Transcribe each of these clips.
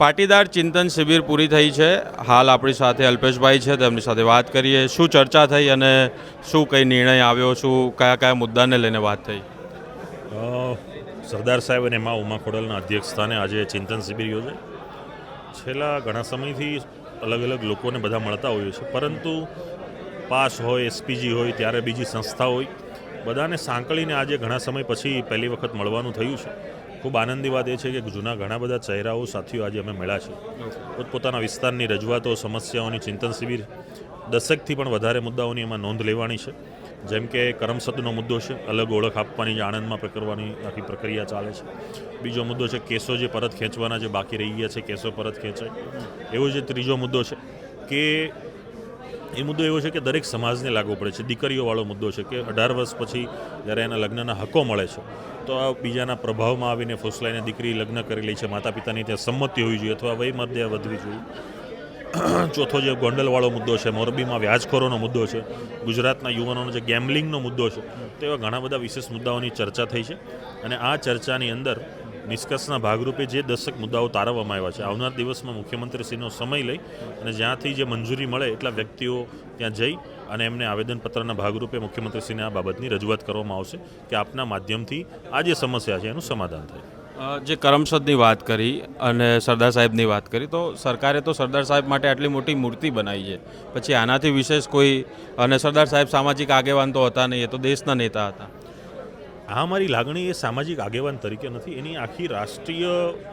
પાટીદાર ચિંતન શિબિર પૂરી થઈ છે. હાલ આપણી સાથે અલ્પેશભાઈ છે, તેમની સાથે વાત કરીએ. શું ચર્ચા થઈ અને શું કઈ નિર્ણય આવ્યો? શું કયા કયા મુદ્દાને લઈને વાત થઈ? સરદાર સાહેબ અને મા ઉમા ખોડલના અધ્યક્ષ સ્થાને આજે ચિંતન શિબિર યોજાય. છેલ્લા ઘણા સમયથી અલગ અલગ લોકોને બધા મળતા હોઈએ છે, પરંતુ પાસ હોય, એસપીજી હોય, ત્યારે બીજી સંસ્થા હોય. બધાને સાંકળીને આજે ઘણા સમય પછી પહેલી વખત મળવાનું થયું છે. ખૂબ આનંદની વાત એ છે કે જૂના ઘણા બધા ચહેરાઓ સાથીઓ આજે અમે મળ્યા છે. પોતપોતાના વિસ્તારની રજૂઆતો, સમસ્યાઓની ચિંતન શિબિર દશકથી પણ વધારે મુદ્દાઓની એમાં નોંધ લેવાની છે. જેમ કે કરમસદનો મુદ્દો છે, અલગ ઓળખ આપવાની જે આણંદમાં પ્રકરવાની આખી પ્રક્રિયા ચાલે છે. બીજો મુદ્દો છે, કેસો જે પરત ખેંચવાના જે બાકી રહી ગયા છે, કેસો પરત ખેંચાય. એવો જે ત્રીજો મુદ્દો છે કે એ મુદ્દો એવો છે કે દરેક સમાજને લાગુ પડે છે. દીકરીઓવાળો મુદ્દો છે કે અઢાર વર્ષ પછી જ્યારે એના લગ્નના હકો મળે છે, તો આ બીજાના પ્રભાવમાં આવીને ફોસલાઈને દીકરી લગ્ન કરી લે છે. માતા પિતાની ત્યાં સંમતિ હોવી જોઈએ અથવા વય વધવી જોઈએ. ચોથો જે ગોંડલવાળો મુદ્દો છે, મોરબીમાં વ્યાજખોરોનો મુદ્દો છે, ગુજરાતના યુવાનોનો જે ગેમ્બલિંગનો મુદ્દો છે, તો એવા ઘણા બધા વિશેષ મુદ્દાઓની ચર્ચા થઈ છે. અને આ ચર્ચાની અંદર નિષ્કર્ષના ભાગરૂપે જે દશક મુદ્દાઓ તારવવામાં આવ્યા છે, આવનાર દિવસમાં મુખ્યમંત્રીશ્રીનો સમય લઈ અને જ્યાંથી જે મંજૂરી મળે એટલા વ્યક્તિઓ ત્યાં જઈ અને એમને આવેદનપત્રના ભાગરૂપે મુખ્યમંત્રીશ્રીને આ બાબતની રજૂઆત કરવામાં આવશે કે આપના માધ્યમથી આ જે સમસ્યા છે એનું સમાધાન થાય. જે કરમસદની વાત કરી અને સરદાર સાહેબની વાત કરી, તો સરકારે તો સરદાર સાહેબ માટે આટલી મોટી મૂર્તિ બનાવી છે. પછી આનાથી વિશેષ કોઈ, અને સરદાર સાહેબ સામાજિક આગેવાન તો હતા નહીં, એ તો દેશના નેતા હતા. આ મારી લાગણી એ સામાજિક આગેવાન તરીકે નથી એની આખી રાષ્ટ્રીય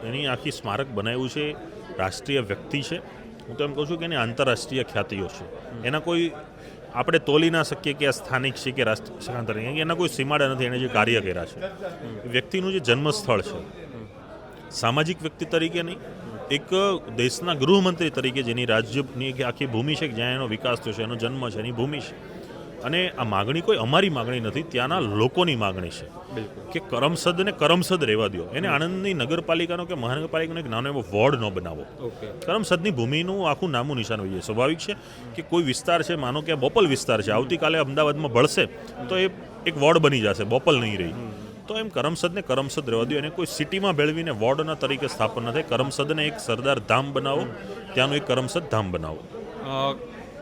એની આખી સ્મારક બનાવ્યું છે રાષ્ટ્રીય વ્યક્તિ છે. હું તો એમ કહું છું કે એની આંતરરાષ્ટ્રીય ખ્યાતિઓ છે. એના કોઈ આપણે તોલી ના શકીએ કે આ સ્થાનિક છે કે રાષ્ટ્ર એના કોઈ સીમાડા નથી એણે જે કાર્ય કર્યા છે. વ્યક્તિનું જે જન્મસ્થળ છે. સામાજિક વ્યક્તિ તરીકે નહીં એક દેશના ગૃહમંત્રી તરીકે જેની રાજ્યની આખી ભૂમિ છે કે જ્યાં એનો વિકાસ થયો છે એનો જન્મ છે એની ભૂમિ છે. અને આ માગણી કોઈ અમારી માગણી નથી ત્યાંના લોકોની માગણી છે. કે કરમસદને કરમસદ રહેવા દો એને આણંદની નગરપાલિકાનો કે મહાનગરપાલિકાનો એક નાનો એવો વોર્ડ ન બનાવો. કરમસદની ભૂમિનું આખું નામું નિશાન હોઈએ. છે સ્વાભાવિક છે કે કોઈ વિસ્તાર છે માનો કે આ બોપલ વિસ્તાર છે આવતીકાલે અમદાવાદમાં ભળશે તો એ એક વોર્ડ બની જશે બોપલ નહીં રહી. તો એમ કરમસદને કરમસદ રહેવા દો એને કોઈ સિટીમાં ભેળવીને વોર્ડના તરીકે સ્થાપન ન થાય. કરમસદને એક સરદાર ધામ બનાવો ત્યાંનું એક કરમસદ ધામ બનાવો.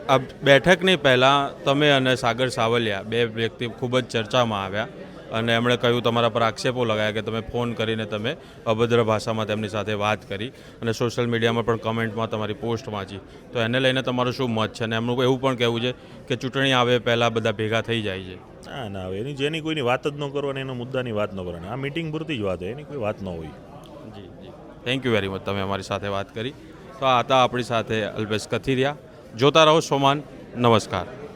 આ બેઠકની પહેલાં તમે અને સાગર સાવલિયા બે વ્યક્તિ ખૂબ જ ચર્ચામાં આવ્યા અને એમણે કહ્યું તમારા પર આક્ષેપો લગાયા કે તમે ફોન કરીને તમે અભદ્ર ભાષામાં તેમની સાથે વાત કરી અને સોશિયલ મીડિયામાં પણ કમેન્ટમાં તમારી પોસ્ટ વાંચી. તો એને લઈને તમારું શું મત છે? અને એમનું એવું પણ કહેવું છે કે ચૂંટણી આવે પહેલાં બધા ભેગા થઈ જાય છે. ના ના આવે એની જેની કોઈની વાત જ ન કરવાની એનો મુદ્દાની વાત ન કરવાની. આ મીટિંગ પૂરતી જ વાત હોય એની કોઈ વાત ન હોય. જી જી. થેન્ક યુ વેરી મચ તમે અમારી સાથે વાત કરી. તો આ હતા આપણી સાથે અલ્પેશ કથિરિયા. જોતા રહો સોમાન. નમસ્કાર.